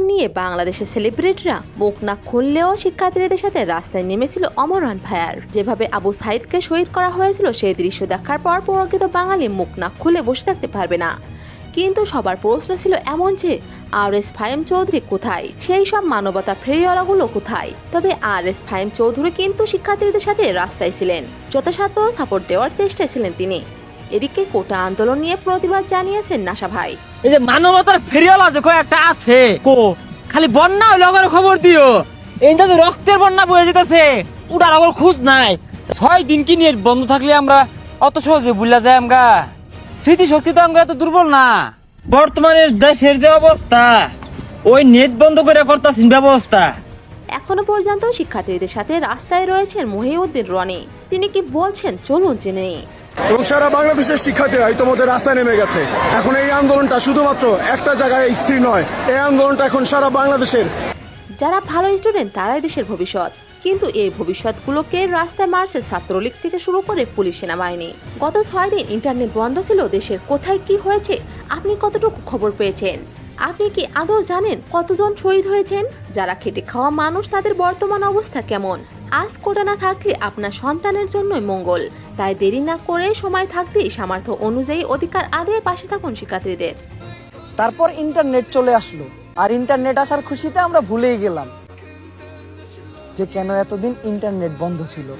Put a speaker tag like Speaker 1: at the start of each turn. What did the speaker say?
Speaker 1: নিয়ে বাংলাদেশের সেলিব্রিটিরা মুখ না খুললেও শিক্ষার্থীদের সাথে রাস্তায় নেমেছিল অমরান ভায়ার যেভাবে আবু সাইদকে শহীদ করা হয়েছিল, সেই দৃশ্য দেখার পর প্রকৃত বাঙালি মুখ না খুলে বসে থাকতে পারবে না। কিন্তু সবার প্রশ্ন ছিল এমন যে আর এস ফাইম চৌধুরী কোথায়? সেই সব মানবতা ফেরিওয়ালাগুলো কোথায়? তবে আর এস ফাইম চৌধুরী কিন্তু শিক্ষার্থীদের সাথে রাস্তায় ছিলেন। যথাসাধ্য সাপোর্ট দেওয়ার চেষ্টায় ছিলেন তিনি। এদিকে কোটা আন্দোলন নিয়ে প্রতিবাদ জানিয়েছেন নাসা ভাই।
Speaker 2: এই যে মানবতার ফেরিওয়ালা যে একটা আছে কো খালি বন্যা হইলে ওদের খবর দিও। এইটা যে রক্তের বন্যা বয়ে যেতেছে উড়ার ওর খোঁজ নাই। ছয় দিন কি নেট বন্ধ থাকলে আমরা অত সহজে ভুলা যায় আমগা? স্মৃতি শক্তি তো আমরা এত দুর্বল না। বর্তমানে দেশের যে অবস্থা ওই নেট বন্ধ করে করতেছেন ব্যবস্থা।
Speaker 1: এখনও পর্যন্ত শিক্ষার্থীদের সাথে রাস্তায় রয়েছেন মহিউদ্দিন রনি। তিনি কি বলছেন চলুন জেনে।
Speaker 3: এবং সারা বাংলাদেশের শিক্ষার্থীরা ইতিমধ্যে রাস্তায় নেমে গেছে। এখন এই আন্দোলনটা শুধুমাত্র একটা জায়গায় স্থির নয়, এই আন্দোলনটা এখন সারা বাংলাদেশের
Speaker 1: যারা ভালো স্টুডেন্ট, তারাই দেশের ভবিষ্যৎ। কিন্তু এই ভবিষ্যৎগুলোকে রাস্তায় মারছে ছাত্রলীগ থেকে শুরু করে পুলিশ সেনাবাহিনী। গত ছয় দিন ইন্টারনেট বন্ধ ছিল, দেশের কোথায় কি হয়েছে, আপনি কতটুকু খবর পেয়েছেন? আপনি কি আদৌ জানেন কতজন শহীদ হয়েছেন? যারা খেটে খাওয়া মানুষ, তাদের বর্তমান অবস্থা কেমন? আজ কোটা না থাকলে আপনার সন্তানের জন্যই মঙ্গল। তাই দেরি না করে সময় থাকতেই সামর্থ্য অনুযায়ী অধিকার আদায়ের পাশে থাকুন শিক্ষার্থীদের।
Speaker 4: তারপর ইন্টারনেট চলে আসলো। আর ইন্টারনেট আসার খুশিতে আমরা ভুলেই গেলাম যে কেন এতদিন ইন্টারনেট বন্ধ ছিল।